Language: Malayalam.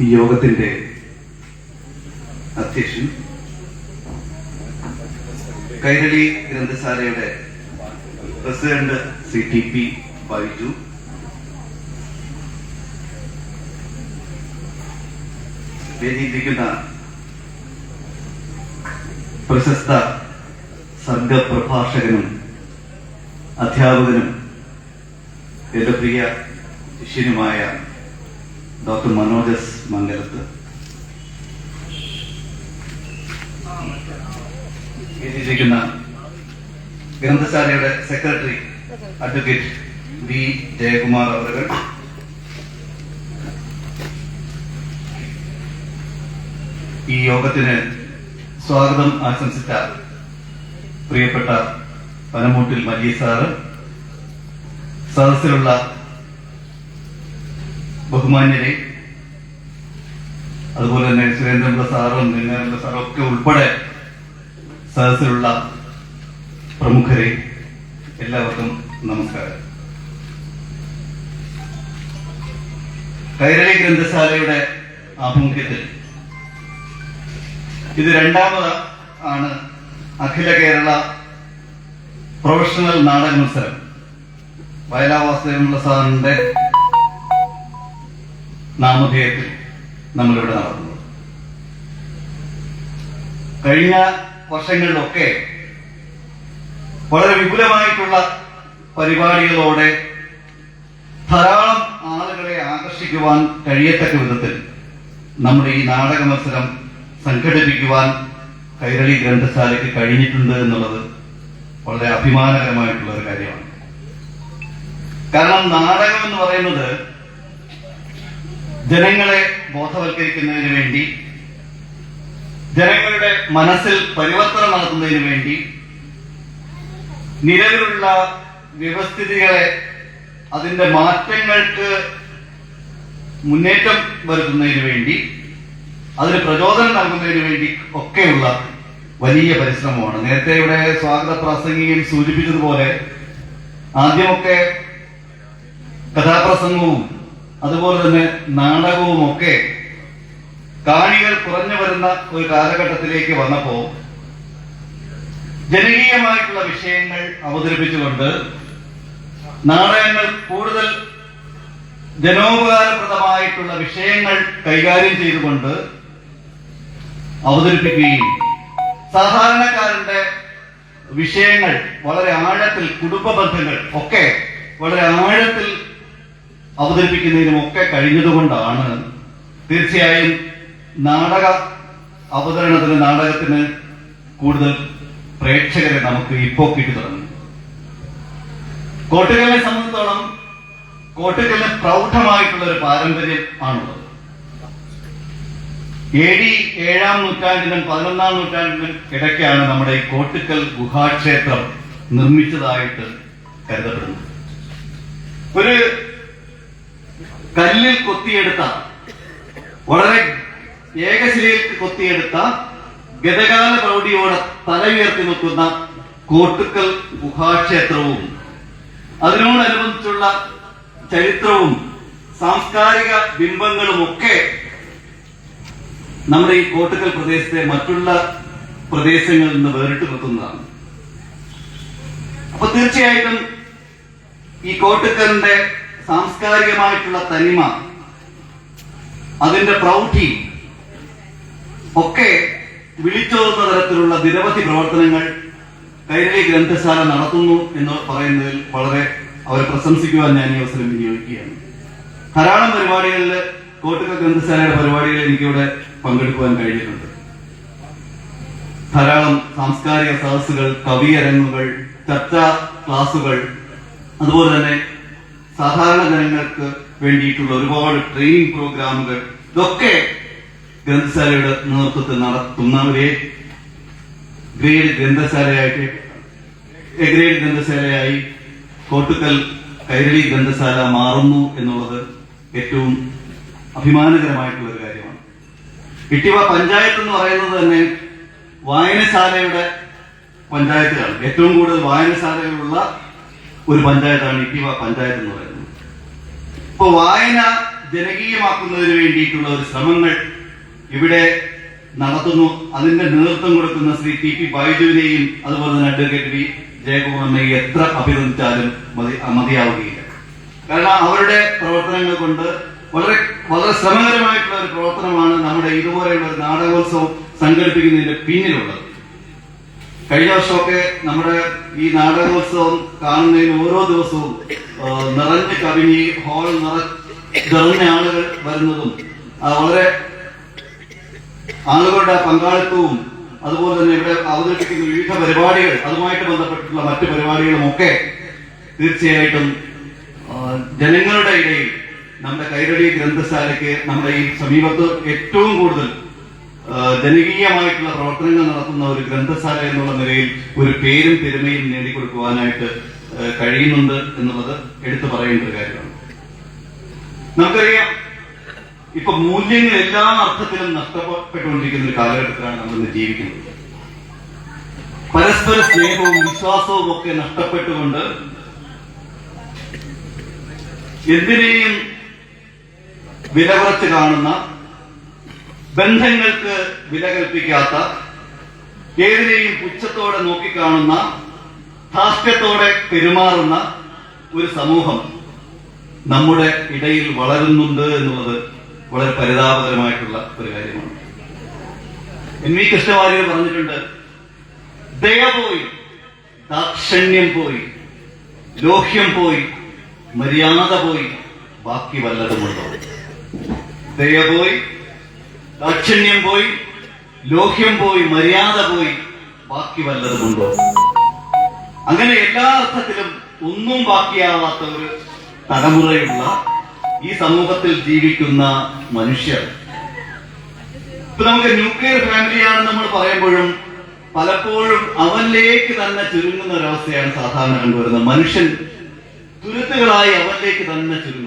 ഈ യോഗത്തിന്റെ അധ്യക്ഷൻ. Kairali ഗ്രന്ഥശാലയുടെ president C T P Baiju വേദിയിരിക്കുന്ന പ്രശസ്ത സർഗപ്രഭാഷകനും അധ്യാപകനും എന്റെ പ്രിയ ശിഷ്യനുമായ ഡോക്ടർ മനോജസ് മംഗലത്ത്. എത്തിയിരിക്കുന്ന ഗ്രന്ഥശാലയുടെ സെക്രട്ടറി അഡ്വക്കേറ്റ് വി. ജയകുമാർ അവരുകൾ. ഈ യോഗത്തിന് സ്വാഗതം ആശംസിച്ച പ്രിയപ്പെട്ട പനമൂട്ടിൽ മല്ലി സാറ് സദസ്സിലുള്ള ബഹുമാന്യരെ അതുപോലെ തന്നെ സുരേന്ദ്രൻ സാറും നിന്നേന്ദ്ര സാറും ഒക്കെ ഉൾപ്പെടെ സദസ്സിലുള്ള പ്രമുഖരെ എല്ലാവർക്കും നമസ്കാരം. കൈരളി ഗ്രന്ഥശാലയുടെ ആഭിമുഖ്യത്തിൽ ഇത് രണ്ടാമത് ആണ് അഖില കേരള പ്രൊഫഷണൽ നാടക മത്സരം. വയലാവാസുദേവനുള്ള സാറിന്റെ നാമധേയത്തിൽ നമ്മളിവിടെ നടത്തുന്നത് കഴിഞ്ഞ വർഷങ്ങളിലൊക്കെ വളരെ വിപുലമായിട്ടുള്ള പരിപാടികളോടെ ധാരാളം ആളുകളെ ആകർഷിക്കുവാൻ കഴിയത്തക്ക വിധത്തിൽ നമ്മുടെ ഈ നാടക മത്സരം സംഘടിപ്പിക്കുവാൻ കൈരളി ഗ്രന്ഥശാലയ്ക്ക് കഴിഞ്ഞിട്ടുണ്ട് എന്നുള്ളത് വളരെ അഭിമാനകരമായിട്ടുള്ള ഒരു കാര്യമാണ്. കാരണം നാടകം എന്ന് പറയുന്നത് ജനങ്ങളെ ബോധവൽക്കരിക്കുന്നതിന് വേണ്ടി ജനങ്ങളുടെ മനസ്സിൽ പരിവർത്തനം നടത്തുന്നതിന് വേണ്ടി നിലവിലുള്ള വ്യവസ്ഥിതികളെ അതിന്റെ മാറ്റങ്ങൾക്ക് മുന്നേറ്റം വരുത്തുന്നതിന് വേണ്ടി അതിന് പ്രചോദനം നൽകുന്നതിന് വേണ്ടി ഒക്കെയുള്ള വലിയ പരിശ്രമമാണ്. നേരത്തെ ഇവിടെ സ്വാഗത പ്രാസംഗികൻ സൂചിപ്പിച്ചതുപോലെ ആദ്യമൊക്കെ കഥാപ്രസംഗവും അതുപോലെ തന്നെ നാടകവും ഒക്കെ കാണികൾ കുറഞ്ഞു വരുന്ന ഒരു കാലഘട്ടത്തിലേക്ക് വന്നപ്പോ ജനകീയമായിട്ടുള്ള വിഷയങ്ങൾ അവതരിപ്പിച്ചുകൊണ്ട് നാടകങ്ങൾ കൂടുതൽ ജനോപകാരപ്രദമായിട്ടുള്ള വിഷയങ്ങൾ കൈകാര്യം ചെയ്തുകൊണ്ട് അവതരിപ്പിക്കുകയും സാധാരണക്കാരന്റെ വിഷയങ്ങൾ വളരെ ആഴത്തിൽ കുടുംബ ബന്ധങ്ങൾ ഒക്കെ വളരെ ആഴത്തിൽ അവതരിപ്പിക്കുന്നതിനും ഒക്കെ കഴിഞ്ഞതുകൊണ്ടാണ് തീർച്ചയായും നാടക അവതരണത്തിന് നാടകത്തിന് കൂടുതൽ പ്രേക്ഷകരെ നമുക്ക് ഇപ്പോൾ കിട്ടി തുടങ്ങി. കോട്ടുകലിനെ സംബന്ധിച്ചോളം കോട്ടുകലിന് പ്രൗഢമായിട്ടുള്ള ഒരു പാരമ്പര്യം ആണുള്ളത്. എ ഡി ഏഴാം നൂറ്റാണ്ടിനും പതിനൊന്നാം നൂറ്റാണ്ടിനും ഇടയ്ക്കാണ് നമ്മുടെ ഈ കോട്ടുക്കൽ ഗുഹാക്ഷേത്രം നിർമ്മിച്ചതായിട്ട് കരുതപ്പെടുന്നത്. ഒരു കല്ലിൽ കൊത്തിയെടുത്ത വളരെ ഏകശിലയിൽ കൊത്തിയെടുത്ത ഗതകാല പ്രൗഢിയോടെ തലയുയർത്തി നിൽക്കുന്ന കോട്ടുക്കൽ ഗുഹാക്ഷേത്രവും അതിനോടനുബന്ധിച്ചുള്ള ചരിത്രവും സാംസ്കാരിക ബിംബങ്ങളും ഒക്കെ നമ്മുടെ ഈ കോട്ടുക്കൽ പ്രദേശത്തെ മറ്റുള്ള പ്രദേശങ്ങളിൽ നിന്ന് വേറിട്ട് നിർത്തുന്നതാണ് അപ്പൊ തീർച്ചയായിട്ടും ഈ കോട്ടുക്കലിന്റെ സാംസ്കാരികമായിട്ടുള്ള തനിമ അതിന്റെ പ്രൗഢി ഒക്കെ വിളിച്ചോർന്ന തരത്തിലുള്ള നിരവധി പ്രവർത്തനങ്ങൾ കൈരളി ഗ്രന്ഥശാല നടത്തുന്നു എന്ന് പറയുന്നതിൽ വളരെ അവരെ പ്രശംസിക്കുവാൻ ഞാൻ ഈ അവസരം വിനിയോഗിക്കുകയാണ്. ധാരാളം പരിപാടികളിൽ കോട്ടക ഗ്രന്ഥശാലയുടെ പരിപാടികളിൽ എനിക്കിവിടെ പങ്കെടുക്കുവാൻ കഴിഞ്ഞിട്ടുണ്ട്. ധാരാളം സാംസ്കാരിക സദസ്സുകൾ കവിയരങ്ങുകൾ ചർച്ചാ ക്ലാസുകൾ അതുപോലെ തന്നെ സാധാരണ ജനങ്ങൾക്ക് വേണ്ടിയിട്ടുള്ള ഒരുപാട് ട്രെയിനിങ് പ്രോഗ്രാമുകൾ ഇതൊക്കെ ഗ്രന്ഥശാലയുടെ നേതൃത്വത്തിൽ നടത്തുന്ന ഒരു ഗ്രേഡ് ഗ്രന്ഥശാലയായിട്ട് എ ഗ്രേഡ് ഗ്രന്ഥശാലയായി കോട്ടുക്കൽ കൈരളി ഗ്രന്ഥശാല മാറുന്നു എന്നുള്ളത് ഏറ്റവും അഭിമാനകരമായിട്ടുള്ള ഒരു കാര്യമാണ്. ഇട്ടിവ പഞ്ചായത്ത് എന്ന് പറയുന്നത് തന്നെ വായനശാലയുടെ പഞ്ചായത്തിലാണ്. ഏറ്റവും കൂടുതൽ വായനശാലകളുള്ള ഒരു പഞ്ചായത്താണ് ഇട്ടിവ പഞ്ചായത്ത് എന്ന് പറയുന്നത്. ഇപ്പൊ വായന ജനകീയമാക്കുന്നതിന് വേണ്ടിയിട്ടുള്ള ഒരു ശ്രമങ്ങൾ ഇവിടെ നടത്തുന്നു. അതിന്റെ നേതൃത്വം കൊടുക്കുന്ന ശ്രീ ടി പി ബൈജുവിനെയും അതുപോലെ തന്നെ അഡ്വക്കേറ്റ് വി ജയകുമാറിനെയും എത്ര അഭിനന്ദിച്ചാലും മതി മതിയാവുകയില്ല. കാരണം അവരുടെ പ്രവർത്തനങ്ങൾ കൊണ്ട് വളരെ വളരെ ശ്രമകരമായിട്ടുള്ള ഒരു പ്രവർത്തനമാണ് നമ്മുടെ ഇതുപോലെയുള്ള ഒരു നാടകോത്സവം സംഘടിപ്പിക്കുന്നതിന്റെ പിന്നിലുള്ളത്. കഴിഞ്ഞ വർഷമൊക്കെ നമ്മുടെ ഈ നാടകോത്സവം കാണുന്നതിന് ഓരോ ദിവസവും നിറഞ്ഞ് കവിഞ്ഞ് ഹാൾ നിറ നിറഞ്ഞ ആളുകൾ വരുന്നതും വളരെ ആളുകളുടെ പങ്കാളിത്തവും അതുപോലെ തന്നെ ഇവിടെ അവതരിപ്പിക്കുന്ന വിവിധ പരിപാടികൾ അതുമായിട്ട് ബന്ധപ്പെട്ടിട്ടുള്ള മറ്റു പരിപാടികളുമൊക്കെ തീർച്ചയായിട്ടും ജനങ്ങളുടെ ഇടയിൽ നമ്മുടെ കൈരളി ഗ്രന്ഥശാലയ്ക്ക് നമ്മുടെ ഈ സമീപത്ത് ഏറ്റവും കൂടുതൽ ജനകീയമായിട്ടുള്ള പ്രവർത്തനങ്ങൾ നടത്തുന്ന ഒരു ഗ്രന്ഥശാല എന്നുള്ള നിലയിൽ ഒരു പേരും പെരുമയും നേടിക്കൊടുക്കുവാനായിട്ട് കഴിയുന്നുണ്ട് എന്നുള്ളത് എടുത്തു പറയേണ്ട ഒരു കാര്യമാണ്. നമുക്കറിയാം ഇപ്പൊ മൂല്യങ്ങൾ എല്ലാ അർത്ഥത്തിലും നഷ്ടപ്പെട്ടുകൊണ്ടിരിക്കുന്ന ഒരു കാലഘട്ടത്തിലാണ് നമ്മൾ ഇന്ന് ജീവിക്കുന്നത്. പരസ്പര സ്നേഹവും വിശ്വാസവും ഒക്കെ നഷ്ടപ്പെട്ടുകൊണ്ട് എന്തിനേയും വില കുറച്ച് കാണുന്ന ബന്ധങ്ങൾക്ക് വില കൽപ്പിക്കാത്ത ഏതിനെയും പുച്ഛത്തോടെ നോക്കിക്കാണുന്ന ധാസ്യത്തോടെ പെരുമാറുന്ന ഒരു സമൂഹം നമ്മുടെ ഇടയിൽ വളരുന്നുണ്ട് എന്നുള്ളത് വളരെ പരിതാപകരമായിട്ടുള്ള ഒരു കാര്യമാണ്. എൻ വി കൃഷ്ണവാര്യർ പറഞ്ഞിട്ടുണ്ട് ദയ പോയി ദാക്ഷണ്യം പോയി ലോഹ്യം പോയി മര്യാദ പോയി ബാക്കി വല്ലതുമുണ്ടോ? ദയ പോയി ദാക്ഷിണ്യം പോയി ലോഹ്യം പോയി മര്യാദ പോയി ബാക്കി വല്ലതുമുണ്ടോ അങ്ങനെ എല്ലാ അർത്ഥത്തിലും ഒന്നും ബാക്കിയാവാത്ത ഒരു തലമുറയുള്ള ഈ സമൂഹത്തിൽ ജീവിക്കുന്ന മനുഷ്യർ. ഇപ്പൊ നമുക്ക് ന്യൂക്ലിയർ ഫാമിലിയാണെന്ന് നമ്മൾ പറയുമ്പോഴും പലപ്പോഴും അവനിലേക്ക് തന്നെ ചുരുങ്ങുന്ന ഒരവസ്ഥയാണ് സാധാരണ കണ്ടുവരുന്നത്. മനുഷ്യൻ തുരുത്തുകളായി അവനിലേക്ക് തന്നെ ചുരുങ്ങും